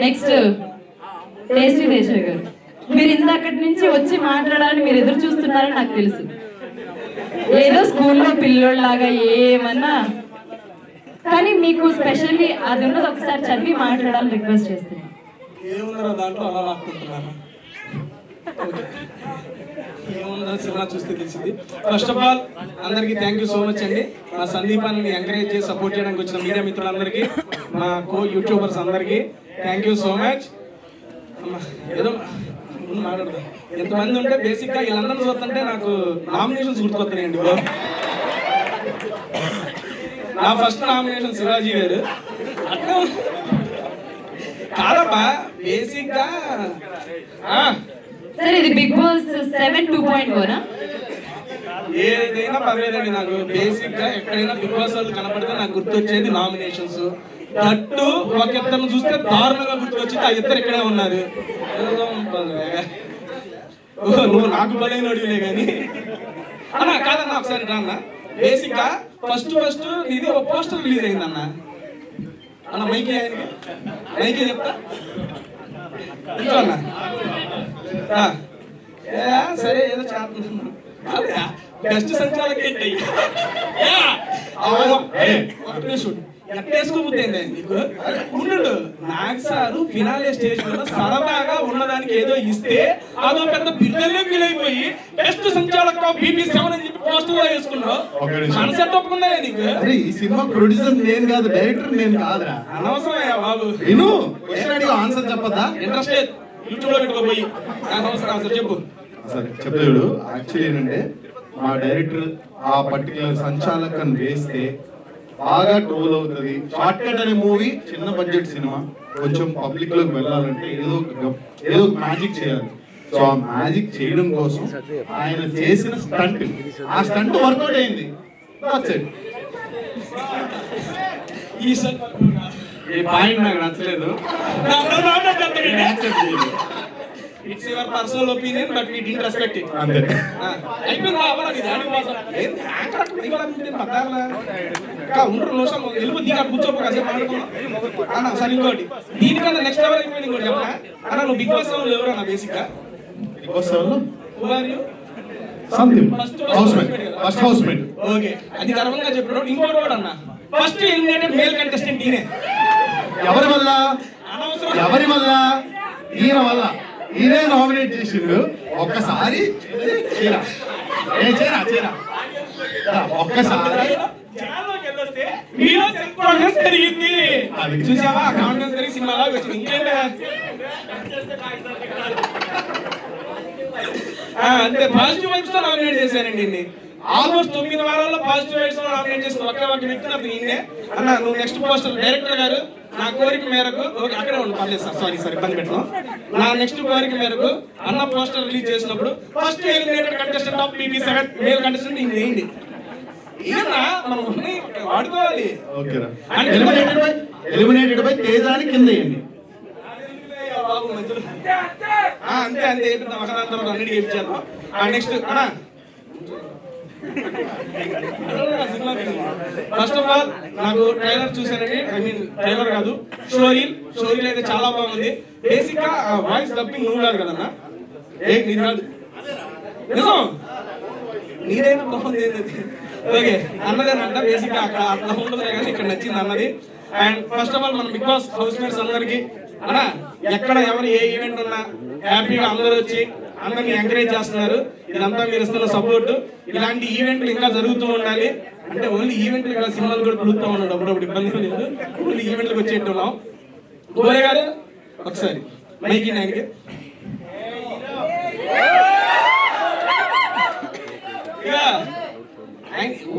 Next tasty దేశ గారు మీరు ఇందక్కడి నుంచి వచ్చి మాట్లాడాలని మీరు ఎదురు చూస్తున్నారని నాకు తెలుసు. ఏదో స్కూల్లో పిల్లోళ్ళలాగా ఏమన్నా. కానీ మీకు స్పెషల్లీ అది ఉన్నది ఒకసారి చదివి మాట్లాడాలని రిక్వెస్ట్ చేస్తున్నాను ఏముందో? సినిమా చూస్తే తెలిసింది. ఫస్ట్ ఆఫ్ ఆల్ అందరికీ థ్యాంక్ యూ సో మచ్ అండి. మా సందీపాన్ని ఎంకరేజ్ చేసి సపోర్ట్ చేయడానికి వచ్చిన మీడియా మిత్రులందరికీ మా కో యూట్యూబర్స్ అందరికీ థ్యాంక్ యూ సో మచ్ ఏదో మాట్లాడదాం. ఎంతమంది ఉంటే బేసిక్గా వీళ్ళందరినీ చూస్తుంటే నాకు నామినేషన్స్ గుర్తుకొస్తున్నాయండి బ్రో నా ఫస్ట్ నామినేషన్ శివాజీ గారు. కాదబ్బా బేసిక్గా సార్ ఇది Bigg Boss seven two point ఫోరా ఏదైనా పర్లేదండి నాకు బేసిక్గా ఎక్కడైనా బిగ్ బాస్ వాళ్ళు కనపడితే నాకు గుర్తొచ్చేది నామినేషన్స్ దట్టు ఒక ఇద్దరు చూస్తే దారుణంగా గుర్తుకొచ్చింది ఆ ఇద్దరు ఇక్కడే ఉన్నారు. నువ్వు నాకు బలైన అడిగిలే కానీ అన్నా కాదన్నా ఒకసారి రా అన్న బేసిక్గా ఫస్ట్ ఫస్ట్ ఇది ఒక పోస్టర్ రిలీజ్ అయింది అన్న అన్న మైకే మైకే చెప్తా? అన్న. సరే ఏదో చేస్తున్నాను బెస్ట్ సంచాలక. ఎట్టేసుకోబుద్దేంది నీకు? సారు ఫినాలే స్టేజ్ సరదాగా ఉన్నదానికి ఏదో ఇస్తే అదో పెద్ద బిల్డర్లే ఫీల్ అయిపోయి బెస్ట్ సంచాలక బీబీ సెవెన్ అని చెప్పి పోస్టర్లో వేసుకున్నావు ఒప్పుకుందా నీకు? అరే ఈ సినిమా ప్రొడ్యూసర్ నేను కాదు డైరెక్టర్ నేను కాదురా. అనవసరమయ్యా బాబు. అడిగి ఆన్సర్ చెప్పద్దా? ఇంట్రెస్ట్ లేదు. యూట్యూబ్లో చెప్పు. సరే చెప్తాడు యాక్చువల్లీ ఏంటంటే మా డైరెక్టర్ ఆ పర్టికులర్ సంచాలకం వేస్తే బాగా ట్రోల్ అవుతుంది. షార్ట్ కట్ అనే మూవీ చిన్న బడ్జెట్ సినిమా కొంచెం పబ్లిక్లోకి వెళ్ళాలంటే ఏదో ఏదో మ్యాజిక్ చేయాలి. సో ఆ మ్యాజిక్ చేయడం కోసం ఆయన చేసిన స్టంట్ ఆ స్టంట్ వర్కౌట్ అయింది. ఈ ఈ పాయింట్ నాకు నచ్చలేదు. It's your personal opinion but we didn't respect it అంతే. అయిపోయిందా? దాని కోసం అక్కడ నేను ఇంకా ఉండరు నిమిషం వెళ్ళిపో దీని కూర్చోపో కాసేపు మాట్లాడుకుందాం. అన్న సరే ఇంకోటి. దీనికన్నా నెక్స్ట్ లెవెల్ అయిపోయింది ఇంకోటి చెప్పనా? అన్న నువ్వు బిగ్ బాస్ ఎవరు అన్న బేసిక్గా? Bigg Boss? Something First house mate first house mate okay అది గర్వంగా చెప్పినాడు ఇంకోటి కూడా అన్న. ఫస్ట్ ఎలిమినేటెడ్ మేల్ కంటెస్టెంట్ ఈయనే. ఎవరి వల్ల? ఎవరి వల్ల? ఈయన వల్ల. ఈయనే నామినేట్ చేసిండు. ఒక్కసారి చీర. ఏ చీర? చీర. ఒక్కసారి. అది. చూసావా? కాన్ఫిడెన్స్ పెరిగి సినిమాలో వచ్చింది. అంతే. పాజిటివ్ వైబ్స్తో నామినేట్ చేశానండి ఆల్మోస్ట్ తొమ్మిది వారాల్లో పాజిటివ్తో నామినేట్ చేసిన ఒకే ఒక వ్యక్తి నాకు ఈయనే. అన్న నువ్వు నెక్స్ట్ పోస్టర్ డైరెక్టర్ గారు నా కోరిక మేరకు ఓకే అక్కడే ఉండు పర్లేదు సార్ సారీ సార్ ఇబ్బంది పెట్టను. నా నెక్స్ట్ కోరిక మేరకు అన్న పోస్టర్ రిలీజ్ చేసినప్పుడు first eliminated contestant of PP seven male contestant మనం వాడుకోవాలి. ఎలిమినేటెడ్ బై బై తేజాని కింద వేయండి. బాబు అంతే అంతే ఇచ్చారు ఆ నెక్స్ట్ అన్నా ఫస్ట్ ఆఫ్ ఆల్ నాకు ట్రైలర్ చూసానండి ఐ మీన్ ట్రైలర్ కాదు షోరీల్ షోరీల్ అయితే చాలా బాగుంది. బేసిక్గా వాయిస్ డబ్బింగ్ నువ్వు కాదు కదన్నా? ఏ నీది కాదు. నిజం? నీదైనా బాగుంది ఓకే అన్నదేనంట బేసిక్గా అక్కడ అట్లా ఉండదు కానీ ఇక్కడ నచ్చింది అన్నది. అండ్ ఫస్ట్ ఆఫ్ ఆల్ మన బిగ్ బాస్ హౌస్ మేట్స్ అందరికి అన్నా ఎక్కడ ఎవరు ఏ ఈవెంట్ ఉన్నా హ్యాపీగా అందరూ వచ్చి అందరిని ఎంకరేజ్ చేస్తున్నారు. ఇదంతా మీరు ఇస్తున్న సపోర్ట్ ఇలాంటి ఈవెంట్లు ఇంకా జరుగుతూ ఉండాలి. అంటే ఓన్లీ ఈవెంట్లు కాదు సినిమాలు కూడా పిలుస్తూ ఉన్నాడు అప్పుడప్పుడు ఇబ్బంది లేదు. ఓన్లీ ఈవెంట్లకు వచ్చేట్టున్నాం. గోరే గారు ఒకసారి. మైకి ఆయనకి.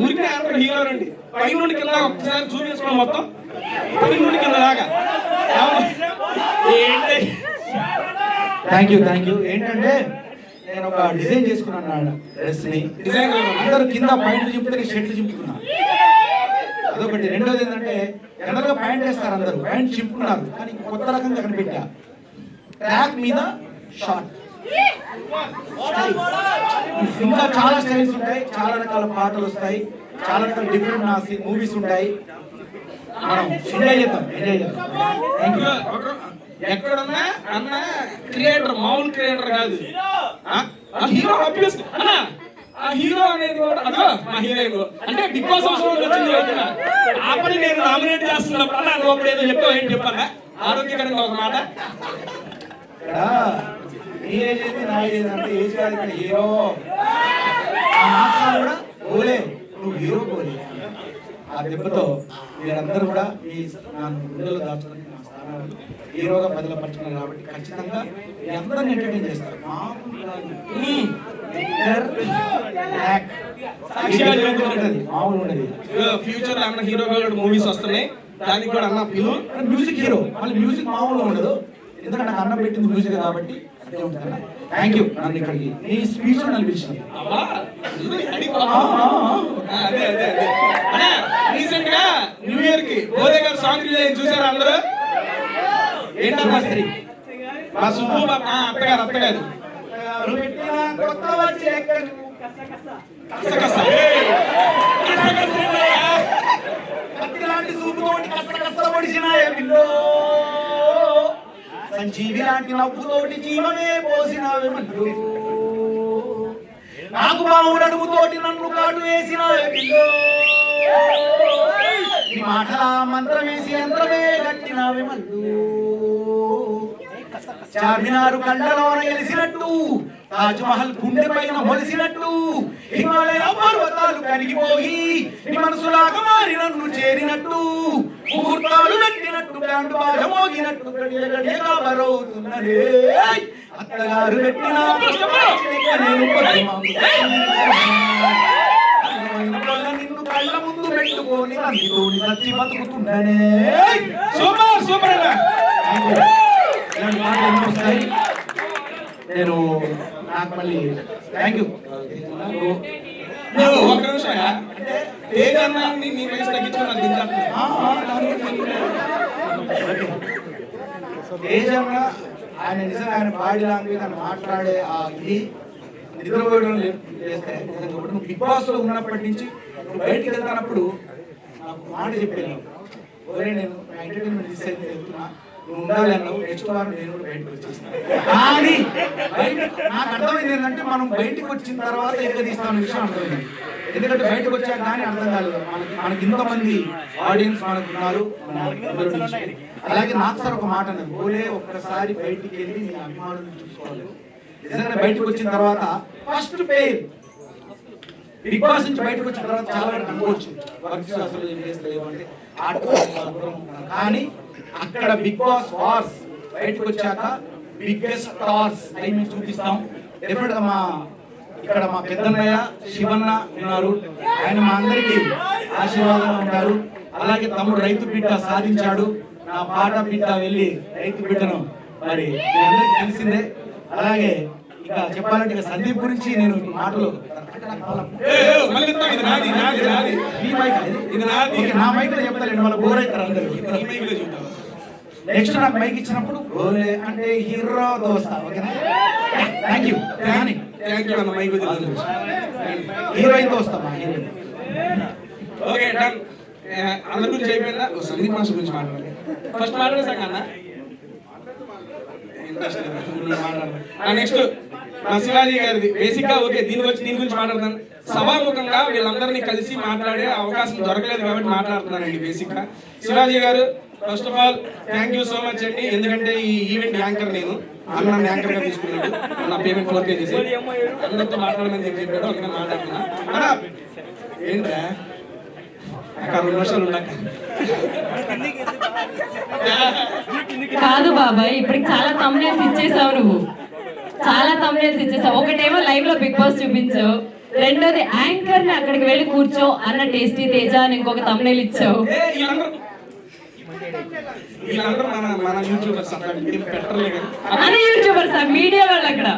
ఊరికి ఆయన హీరో రండి పై నుండి కింద ఒకసారి చూపించుకోండి మొత్తం పై నుండి కింద దాకా అవును. ఏంటి థ్యాంక్ యూ థ్యాంక్ యూ ఏంటంటే నేను ఒక డిజైన్ చేసుకున్నాను డ్రెస్ని డిజైన్ అందరూ కింద పాయింట్లు చింపితే నేను షర్ట్లు చింపుకున్నా అదొకటి. రెండోది ఏంటంటే జనరల్గా ప్యాంట్ వేస్తారు అందరూ. ప్యాంట్ చింపుకున్నారు. కానీ కొత్త రకంగా కనిపెట్టా. ట్రాక్ మీద షార్ట్ ఇంకా చాలా స్టైల్స్ ఉంటాయి. చాలా రకాల పాటలు వస్తాయి. చాలా రకాల డిఫరెంట్ నా మూవీస్ ఉంటాయి. మనం ఎంజాయ్ చేద్దాం. ఎంజాయ్ చేద్దాం. థ్యాంక్ యూ ఎక్కడున్నా అన్న క్రియేటర్ మామూలు క్రియేటర్ కాదు. ఆ, హీరో ఆబ్వియస్ అన్న ఆ హీరో అనేది కూడా అదో మా హీరోయిన్ అంటే బిగ్ బాస్ హౌస్లో వచ్చింది రోజున ఆ పని నేను నామినేట్ చేస్తున్నప్పుడు అన్న లోపల ఏదో చెప్పావు ఏంటి చెప్పాలా ఆరోగ్యకరంగా ఒక మాట. నీ ఏజ్ ఏంది నా ఏజ్ అంటే ఏజ్ కాదు ఇక్కడ హీరో. కూడా నువ్వు హీరో పోలే. దెబ్బతో మీరందరూ కూడా మీ గుండెలో దాచుకుని నా స్థానాన్ని హీరోగా బదిలపరుచుకున్నారు కాబట్టి ఖచ్చితంగా మీ ఎంటర్టైన్ చేస్తారు. మామూలు ఉండదు. ఫ్యూచర్లో అన్న హీరో మూవీస్ వస్తున్నాయి? దానికి కూడా అన్న పిలు మ్యూజిక్ హీరో మళ్ళీ మ్యూజిక్ మామూలుగా ఉండదు. ఎందుకంటే నాకు అన్నం పెట్టింది మ్యూజిక్ కాబట్టి థ్యాంక్ యూ నన్ను ఇక్కడికి నీ స్పీచ్ అబ్బా, ఇది అడి పాపం. ఆ, అదే అదే అదే అన్నా రీసెంట్గా న్యూ ఇయర్కి బోదే గారు సాంగ్ రిలీజ్ చూసారా అందరూ? ఏంటన్నా స్త్రీ మా సుబ్బు అత్తగారు అత్తగారు. సంజీవి లాంటి నవ్వుతోటి జీవమే పోసినావే నాకు బావుడు అడుగుతోటి నన్ను కాటు వేసినావే పిల్లో. ఈ మాటల మంత్రం వేసి యంత్రమే కట్టినావే మల్లు చార్మినారు కండలోన ఎలిసినట్టు తాజ్ మహల్ గుండె పైన మొలిసినట్టు హిమాలయ పర్వతాలు కరిగిపోయి మనసులాగా మారి నన్ను చేరినట్టు ముహూర్తాలు నట్టినట్టు బ్యాండ్ బాగా మోగినట్టు గడియ అత్తగారు పెట్టిన నిన్ను కళ్ళ ముందు పెట్టుకొని నన్ను సచ్చి బతుకుతుండనే. సూపర్ సూపర్ నేను నాకు మళ్ళీ థ్యాంక్ యూ ఒక్క నిమిషం నీ వయసు. తేజంగా ఆయన నిజంగా ఆయన బాడీ లాంగ్వేజ్ ఆయన మాట్లాడే ఆ ఇది నిద్రపోయడం చేస్తే. బిగ్ బాస్లో ఉన్నప్పటి నుంచి బయటికి వెళ్తానప్పుడు నాకు మాట చెప్పాను ఒరే నేను నా ఎంటర్టైన్మెంట్ మిస్ అయితే వెళ్తున్నా. నువ్వు ఉండాలి అన్నావు. నెక్స్ట్ వారం నేను కూడా బయటకు వచ్చేస్తాను కానీ నాకు అర్థమైంది ఏంటంటే మనం బయటకు వచ్చిన తర్వాత ఎక్కడ తీస్తామన్న విషయం అర్థమైంది. ఎందుకంటే బయటకు వచ్చాక కానీ అర్థం కాలేదు. మనకి మనకి ఇంతమంది ఆడియన్స్ మనకు ఉన్నారు. అలాగే నాకు సార్ ఒక మాట అన్నది ఓలే ఒక్కసారి బయటికి వెళ్ళి నీ అభిమానులను చూసుకోవాలి. నిజంగా బయటకు వచ్చిన తర్వాత ఫస్ట్ పేరు బిగ్ బాస్ నుంచి బయటకు వచ్చిన తర్వాత చాలా వరకు అనుకోవచ్చు వర్క్స్ అసలు ఏం చేస్తలేవు అంటే కానీ అక్కడ బిగ్ బాస్ వార్స్ బయటకు వచ్చాక బిగ్గెస్ట్ స్టార్స్ అవి మేము చూపిస్తాం. డెఫినెట్ మా ఇక్కడ మా పెద్దన్నయ్య శివన్న ఉన్నారు. ఆయన మా అందరికీ ఆశీర్వాదంగా ఉన్నారు అలాగే తమ్ముడు రైతు బిడ్డ సాధించాడు. నా పాట బిడ్డ వెళ్ళి రైతు బిడ్డను మరి మీ అందరికీ తెలిసిందే. అలాగే చెప్పాలంటే ఇక సందీప్ గురించి నేను మాటలు ఏ, ఏ, మళ్ళీ ఇస్తాం. ఇది నాది నాది నాది. మీ మైక్ ఇది నాది. ఓకే, నా మైక్లో చెప్తాను వాళ్ళ బోర్ అవుతారు అందరూ. నెక్స్ట్ నాకు మైక్ ఇచ్చినప్పుడు గోలే అంటే హీరో దోస్తా ఓకేనా? థ్యాంక్ యూ థ్యాంక్ యూ అన్న మైక్. హీరోయిన్ దోస్తా మా హీరోయిన్. Okay done. ఏ, అందరి గురించి అయిపోయిందా? ఓ, సందీప్ మాస్టర్ గురించి మాట్లాడాలి ఫస్ట్ మాట్లాడేసాక అన్న? నెక్స్ట్ మా శివాజీ గారిది. బేసిక్గా ఓకే దీని గురించి దీని గురించి మాట్లాడతాను సభాముఖంగా వీళ్ళందరినీ కలిసి మాట్లాడే అవకాశం దొరకలేదు కాబట్టి మాట్లాడుతున్నానండి బేసిక్గా Shivaji garu first of all thank you so much అండి. ఎందుకంటే ఈ ఈవెంట్ యాంకర్ నేను. అన్న యాంకర్గా తీసుకున్నాడు. నా పేమెంట్ ఫోన్ పే చేసి అందరితో మాట్లాడమని చెప్పి చెప్పాడు. అందుకని మాట్లాడుతున్నా. అన్నా, ఏంట్రా? రెండు నిమిషాలు ఉన్నాక కాదు బాబాయ్ ఇప్పటికి చాలా తమ్నేల్స్ ఇచ్చేసావు నువ్వు. చాలా తమ్నేల్స్ ఇచ్చేసావు. ఒకటేమో లైవ్లో బిగ్ బాస్ చూపించావు రెండోది యాంకర్ని అక్కడికి వెళ్ళి కూర్చో అన్న టేస్టీ తేజ అని ఇంకొక తమ్నేల్ ఇచ్చావు. యూట్యూబర్స్ మీడియా వాళ్ళు అక్కడ.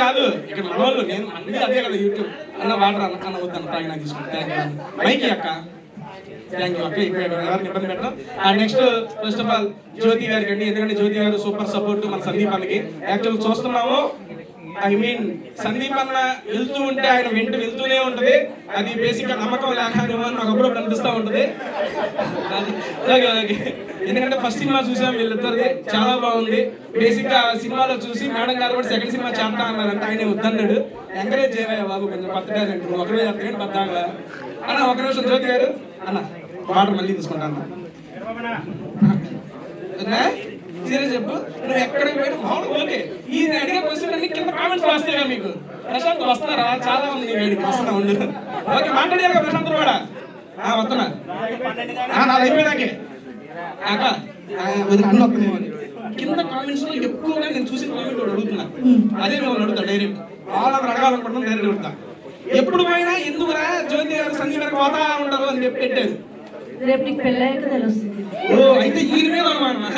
కాదు ఇక్కడ నేను అన్ని అదే కదా యూట్యూబ్ అన్న వాటర్ అన్న అన్న వద్దన్న తాగి నాకు తీసుకుంటా. మైకి అక్క. థ్యాంక్ యూ అక్క ఇబ్బంది పెట్టడం next first of all Jyothi గారికి అండి. ఎందుకంటే జ్యోతి గారు సూపర్ సపోర్ట్ మన సందీప్ అన్నకి. యాక్చువల్ చూస్తున్నాము ఐ మీన్ సందీప్ అన్న వెళ్తూ ఉంటే ఆయన వెంట వెళ్తూనే ఉంటది. అది బేసిక్గా నమ్మకం లేక అని నాకు అప్పుడప్పుడు అనిపిస్తూ ఉంటది. ఎందుకంటే ఫస్ట్ సినిమా చూసాం వీళ్ళిద్దరిది. చాలా బాగుంది. బేసిక్గా సినిమాలో చూసి మేడం గారు కూడా సెకండ్ సినిమా చేస్తా అన్నారంటే ఆయన వద్దన్నాడు. ఎంకరేజ్ చేయవా బాబు కొంచెం కొత్త ఒకరోజు నువ్వు ఒకరే అన్న ఒక నిమిషం జ్యోతి గారు. అన్న వాటర్ మళ్ళీ తీసుకుంటా అన్న. సీరియస్ చెప్పు. నువ్వు ఎక్కడికి పోయి మామూలు ఓకే. ఈ అడిగే క్వశ్చన్ అన్ని కింద కామెంట్స్ వస్తాయిగా మీకు. ప్రశాంత్ వస్తారా? చాలా ఉంది వేడికి వస్తున్నా ఉండు ఓకే మాట్లాడారు ప్రశాంత్ కూడా. ఆ, వస్తున్నా. ఆ, నాది అయిపోయినాకే. అక్క అన్న కింద కామెంట్స్లో ఎక్కువగా నేను చూసిన కామెంట్ అడుగుతున్నా. అదే మేము అడుగుతా డైరెక్ట్ వాళ్ళని అడగాలనుకుంటున్నాం డైరెక్ట్ అడుగుతా. ఎప్పుడు పోయినా ఎందుకురా జ్యోతి గారు సంజయ్ గారికి పోతా ఉండరు అని చెప్పి పెట్టారు. రేపు నీకు పెళ్ళయ్యాక తెలుస్తుంది. ఓ అయితే ఈయన మీద అనుమానమా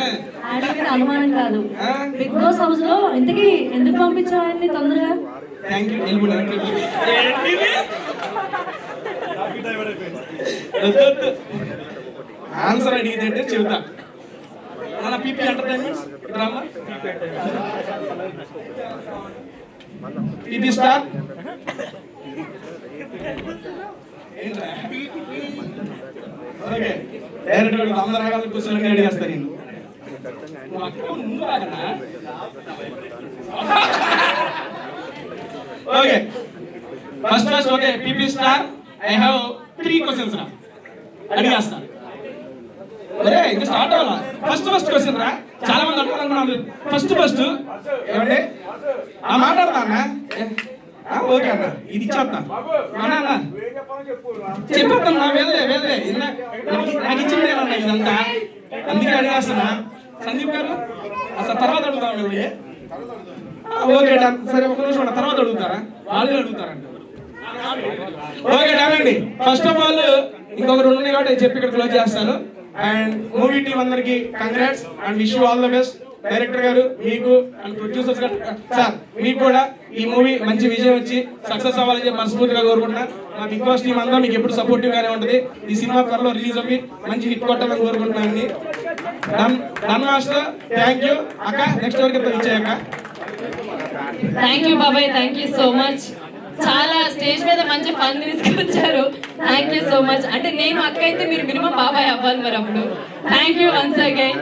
ఆయన మీద అనుమానం కాదు. ఆ? బిగ్ బాస్ హౌస్లో ఇంతకీ ఎందుకు తొందరగా? థ్యాంక్ యూ ఆన్సర్ అడిగితే చెబుతా. మన PP entertainments drama PP star. Direct అందరు రకాల రెడీ అడిగేస్తా నేను okay first first okay PP star I have three questions రా అడిగేస్తా ఒరే ఇంకా స్టార్ట్ అవ్వాలా? ఫస్ట్ ఫస్ట్ క్వశ్చన్ రా. చాలా మంది అడగాలనుకున్నాను ఫస్ట్ ఫస్ట్ ఏమండి? ఆ మాట్లాడతా ఓకే అన్న ఇది ఇచ్చేస్తా అన్న చెప్పేస్తాను నా వెళ్ళే వెళ్ళే. నాకు- ఇచ్చింది అన్న ఇదంతా? అందుకే అడిగేస్తున్నా. సందీప్ గారు అసలు తర్వాత అడుగుతాం వెళ్ళి. ఓకే సరే ఒక నిమిషం తర్వాత అడుగుతారా? వాళ్ళే అడుగుతారంట. ఓకే డన్ అండి. ఫస్ట్ ఆఫ్ ఆల్ ఇంకొక రెండు ఉన్నాయి కాబట్టి చెప్పి ఇక్కడ క్లోజ్ చేస్తాను. అండ్ మూవీ టీం అందరికి congrats and wish all the best director గారు మీకు అండ్ ప్రొడ్యూసర్స్ సార్ మీకు కూడా ఈ మూవీ మంచి విజయం వచ్చి సక్సెస్ అవ్వాలని చెప్పి మనస్ఫూర్తిగా కోరుకుంటున్నా. మా బిగ్ బాస్ టీం అంతా మీకు ఎప్పుడు సపోర్టివ్ గానే ఉంటుంది. ఈ సినిమా త్వరలో రిలీజ్ అవ్వి మంచి హిట్ కొట్టాలని కోరుకుంటున్నాను డన్ మాస్టర్ థ్యాంక్ యూ అక్క నెక్స్ట్ వరకు ఇచ్చాయక్క థ్యాంక్ యూ బాబాయ్. థ్యాంక్ యూ సో మచ్ చాలా స్టేజ్ మీద మంచి ఫన్ తీసుకొచ్చారు. థ్యాంక్ యూ సో మచ్ అంటే నేను అక్క అయితే మీరు మినిమం బాబాయ్ అవ్వాలి మరి అప్పుడు. Thank you once again